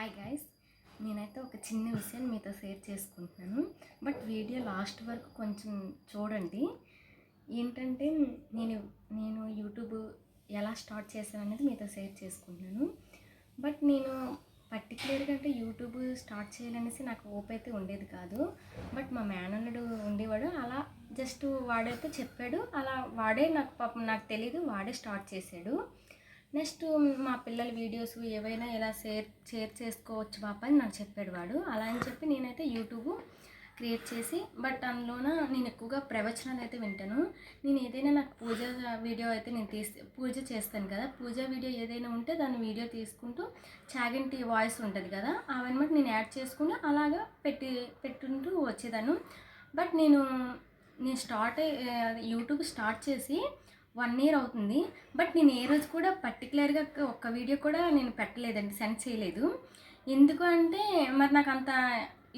Hi guys నేనైతే ఒక చిన్న విషయాన్ని మీతో షేర్ చేసుకుంటున్నాను. బట్ వీడియో లాస్ట్ వరకు కొంచెం చూడండి. ఏంటంటే నేను నేను యూట్యూబ్ ఎలా స్టార్ట్ చేశాను అనేది మీతో షేర్ చేసుకుంటున్నాను. బట్ నేను పర్టికులర్గా అంటే యూట్యూబ్ స్టార్ట్ చేయాలనేసి నాకు ఓప్ అయితే ఉండేది కాదు. బట్ మా మేనల్లుడు ఉండేవాడు. అలా జస్ట్ వాడైతే చెప్పాడు. అలా వాడే నాకు పాపం నాకు తెలియదు వాడే స్టార్ట్ చేశాడు. నెక్స్ట్ మా పిల్లల వీడియోస్ ఏవైనా ఎలా షేర్ షేర్ చేసుకోవచ్చు పాప అని నాకు చెప్పాడు వాడు. అలా అని చెప్పి నేనైతే యూట్యూబ్ క్రియేట్ చేసి బట్ అందులోన నేను ఎక్కువగా ప్రవచనాలు అయితే వింటాను. నేను ఏదైనా నాకు పూజ వీడియో అయితే నేను తీసి పూజ చేస్తాను కదా. పూజ వీడియో ఏదైనా ఉంటే దాని వీడియో తీసుకుంటూ చాగంటి వాయిస్ ఉంటుంది కదా అవన్నీ నేను యాడ్ చేసుకుని అలాగా పెట్టి పెట్టుకుంటూ వచ్చేదాను బట్ నేను నేను స్టార్ట్ యూట్యూబ్ స్టార్ట్ చేసి వన్ ఇయర్ అవుతుంది. బట్ నేను ఏ రోజు కూడా పర్టికులర్గా ఒక్క వీడియో కూడా నేను పెట్టలేదండి సెండ్ చేయలేదు. ఎందుకు అంటే మరి నాకు అంత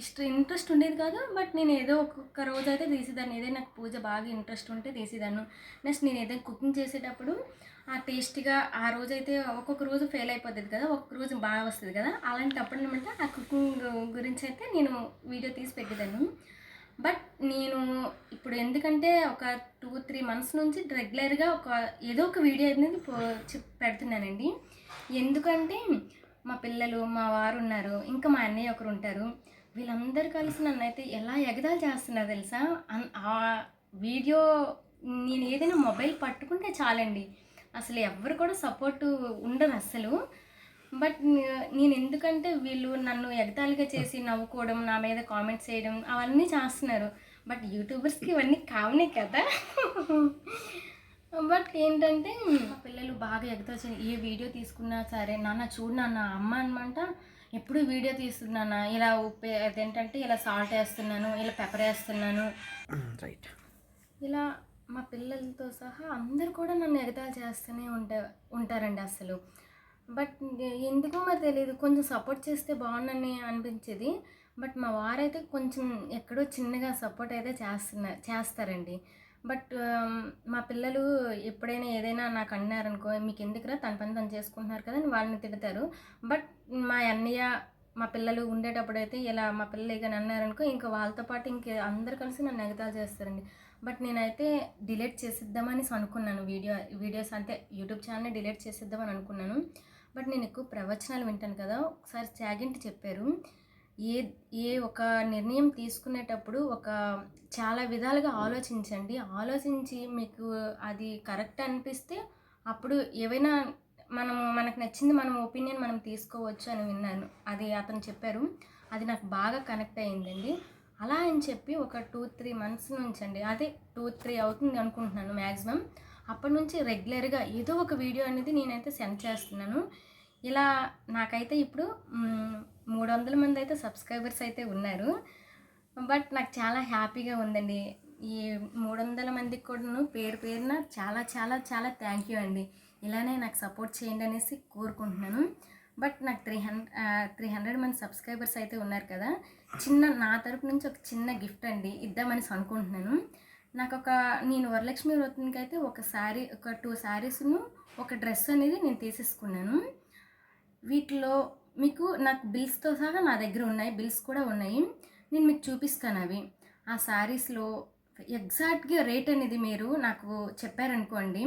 ఇష్ట ఇంట్రెస్ట్ ఉండేది కాదు. బట్ నేను ఏదో ఒక్కొక్క రోజు అయితే తీసేదాన్ని. ఏదైనా నాకు పూజ బాగా ఇంట్రెస్ట్ ఉంటే తీసేదాను నెక్స్ట్ నేను ఏదైనా కుకింగ్ చేసేటప్పుడు ఆ టేస్ట్గా ఆ రోజు అయితే ఒక్కొక్క రోజు ఫెయిల్ అయిపోతుంది కదా ఒక్కొక్క రోజు బాగా వస్తుంది కదా. అలాంటప్పుడు అనమాట ఆ కుకింగ్ గురించి అయితే నేను వీడియో తీసి పెట్టేదాన్ని. బట్ నేను ఇప్పుడు ఎందుకంటే ఒక టూ త్రీ మంత్స్ నుంచి రెగ్యులర్గా ఒక ఏదో ఒక వీడియో అనేది పో- పెడుతున్నానండి. ఎందుకంటే మా పిల్లలు మా వారు ఉన్నారు ఇంకా మా అన్నయ్య ఒకరు ఉంటారు. వీళ్ళందరూ కలిసి నన్ను అయితే ఎలా ఎగదాలు చేస్తున్నారు తెలుసా? అన్- ఆ వీడియో నేను ఏదైనా మొబైల్ పట్టుకుంటే చాలండి. అసలు ఎవరు కూడా సపోర్ట్ ఉండరు అసలు బట్ నే- నేను ఎందుకంటే వీళ్ళు నన్ను ఎగతాళిగా చేసి నవ్వుకోవడం నా మీద కామెంట్స్ చేయడం అవన్నీ చేస్తున్నారు. బట్ యూట్యూబర్స్కి ఇవన్నీ కావనే కదా. బట్ ఏంటంటే మా పిల్లలు బాగా ఎగతా ఏ వీడియో తీసుకున్నా సరే నాన్న చూడు నాన్న అమ్మ అనమాట ఎప్పుడు వీడియో తీస్తున్నానా ఇలా ఉప్పు అదేంటంటే ఇలా సాల్ట్ వేస్తున్నాను ఇలా పెప్పర్ వేస్తున్నాను. రైట్ ఇలా మా పిల్లలతో సహా అందరు కూడా నన్ను ఎగతాళి చేస్తూనే ఉంటా ఉంటారండి అసలు. బట్ ఎందుకో మరి తెలియదు కొంచెం సపోర్ట్ చేస్తే బాగుండని అనిపించేది. బట్ మా వారైతే కొంచెం ఎక్కడో చిన్నగా సపోర్ట్ అయితే చేస్తున్నారు చేస్తారండి. బట్ మా పిల్లలు ఎప్పుడైనా ఏదైనా నాకు అన్నారనుకో మీకు ఎందుకురా తన పని తను చేసుకుంటున్నారు కదా అని వాళ్ళని తిడతారు. బట్ మా అన్నయ్య మా పిల్లలు ఉండేటప్పుడైతే ఇలా మా పిల్లలు ఇక అన్నారనుకో ఇంకా వాళ్ళతో పాటు ఇంక అందరు కలిసి నన్ను ఎగతాలు చేస్తారండి. బట్ నేనైతే డిలీట్ చేసిద్దామని అనుకున్నాను. వీడియో వీడియోస్ అంటే యూట్యూబ్ ఛానల్ డిలీట్ చేసిద్దామని అనుకున్నాను. బట్ నేను ఎక్కువ ప్రవచనాలు వింటాను కదా. ఒకసారి చాగింటి చెప్పారు. ఏ ఏ ఒక నిర్ణయం తీసుకునేటప్పుడు ఒక చాలా విధాలుగా ఆలోచించండి. ఆలోచించి మీకు అది కరెక్ట్ అనిపిస్తే అప్పుడు ఏవైనా మనం మనకు నచ్చింది మనం ఒపీనియన్ మనం తీసుకోవచ్చు అని విన్నాను. అది అతను చెప్పారు. అది నాకు బాగా కనెక్ట్ అయ్యిందండి అలా అని చెప్పి ఒక టూ త్రీ మంత్స్ నుంచి అండి అదే టూ త్రీ అవుతుంది అనుకుంటున్నాను మ్యాక్సిమం అప్పటి నుంచి రెగ్యులర్గా ఏదో ఒక వీడియో అనేది నేనైతే సెండ్ చేస్తున్నాను. ఇలా నాకైతే ఇప్పుడు మూడు వందల మంది అయితే సబ్స్క్రైబర్స్ అయితే ఉన్నారు. బట్ నాకు చాలా హ్యాపీగా ఉందండి. ఈ మూడు వందల మందికి కూడాను పేరు పేరున చాలా చాలా చాలా థ్యాంక్ యూ అండి. ఇలానే నాకు సపోర్ట్ చేయండి అనేసి కోరుకుంటున్నాను. బట్ నాకు త్రీ హండ్రెడ్ త్రీ హండ్రెడ్ మంది సబ్స్క్రైబర్స్ అయితే ఉన్నారు కదా. చిన్న నా తరపు నుంచి ఒక చిన్న గిఫ్ట్ అండి. ఇద్దామని అనుకుంటున్నాను. నాకు ఒక నేను వరలక్ష్మి వ్రతానికి అయితే ఒక శారీ ఒక టూ శారీస్ను ఒక డ్రెస్ అనేది నేను తీసేసుకున్నాను. వీటిలో మీకు నాకు బిల్స్తో సహా నా దగ్గర ఉన్నాయి బిల్స్ కూడా ఉన్నాయి. నేను మీకు చూపిస్తాను అవి. ఆ శారీస్లో ఎగ్జాక్ట్గా రేట్ అనేది మీరు నాకు చెప్పారనుకోండి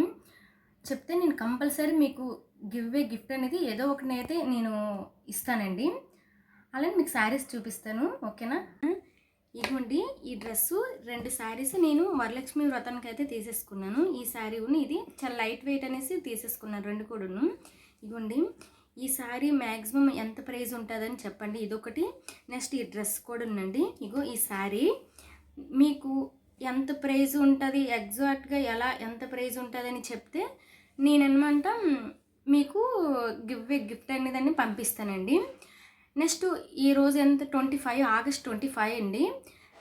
చెప్తే నేను కంపల్సరీ మీకు గివ్ వే గిఫ్ట్ అనేది ఏదో ఒకటి అయితే నేను ఇస్తానండి. అలానే మీకు శారీస్ చూపిస్తాను ఓకేనా? ఇదిగోండి ఈ డ్రెస్సు రెండు శారీస్ నేను వరలక్ష్మి వ్రతానికి అయితే తీసేసుకున్నాను. ఈ శారీ ఉన్న ఇది చాలా లైట్ వెయిట్ అనేసి తీసేసుకున్నాను రెండు కూడాను. ఇదిగోండి ఈ శారీ మ్యాక్సిమం ఎంత ప్రైస్ ఉంటుందని చెప్పండి. ఇదొకటి. నెక్స్ట్ ఈ డ్రెస్ కూడా ఉందండి ఇగో ఈ శారీ మీకు ఎంత ప్రైస్ ఉంటుంది ఎగ్జాక్ట్గా ఎలా ఎంత ప్రైస్ ఉంటుందని చెప్తే నేననమాట మీకు గివ్ గిఫ్ట్ అనేదాన్ని పంపిస్తానండి. నెక్స్ట్ ఈ రోజు ఎంత? Twenty five August twenty five అండి.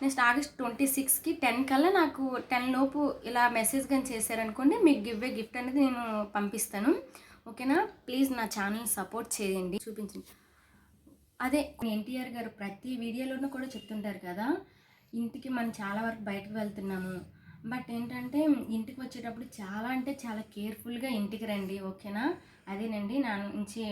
నెక్స్ట్ ఆగస్ట్ ట్వంటీ సిక్స్కి టెన్ కల్లా నాకు టెన్ లోపు ఇలా మెసేజ్ కానీ చేశారనుకోండి మీకు గివ్ ఏ గిఫ్ట్ అనేది నేను పంపిస్తాను. ఓకేనా? ప్లీజ్ నా ఛానల్ సపోర్ట్ చేయండి. చూపించండి. అదే ఎన్టీఆర్ గారు ప్రతి వీడియోలోనూ కూడా చెప్తుంటారు కదా ఇంటికి మనం చాలా వరకు బయటకు వెళ్తున్నాము. బట్ ఏంటంటే ఇంటికి వచ్చేటప్పుడు చాలా అంటే చాలా కేర్ఫుల్గా ఇంటికి రండి ఓకేనా? అదేనండి నా నుంచి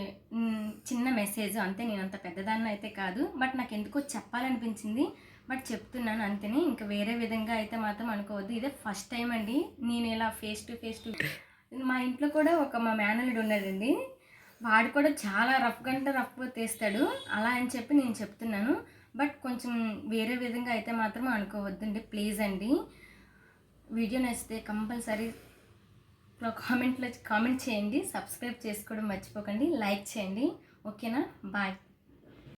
చిన్న మెసేజ్. అంతే నేను అంత పెద్దదాన్ని అయితే కాదు. బట్ నాకు ఎందుకో చెప్పాలనిపించింది. బట్ చెప్తున్నాను అంతేనే. ఇంకా వేరే విధంగా అయితే మాత్రం అనుకోవద్దు. ఇదే ఫస్ట్ టైం అండి. నేను ఇలా ఫేస్ టు ఫేస్ టు మా ఇంట్లో కూడా ఒక మా మేనల్డు ఉన్నాడండి. వాడు కూడా చాలా రఫ్ గంట రఫ్ తీస్తాడు. అలా అని చెప్పి నేను చెప్తున్నాను. బట్ కొంచెం వేరే విధంగా అయితే మాత్రం అనుకోవద్దండి. ప్లీజ్ అండి. వీడియో నచ్చితే కంపల్సరీ కామెంట్లో కామెంట్ చేయండి. సబ్స్క్రైబ్ చేసుకోవడం మర్చిపోకండి. లైక్ చేయండి. ఓకేనా బాయ్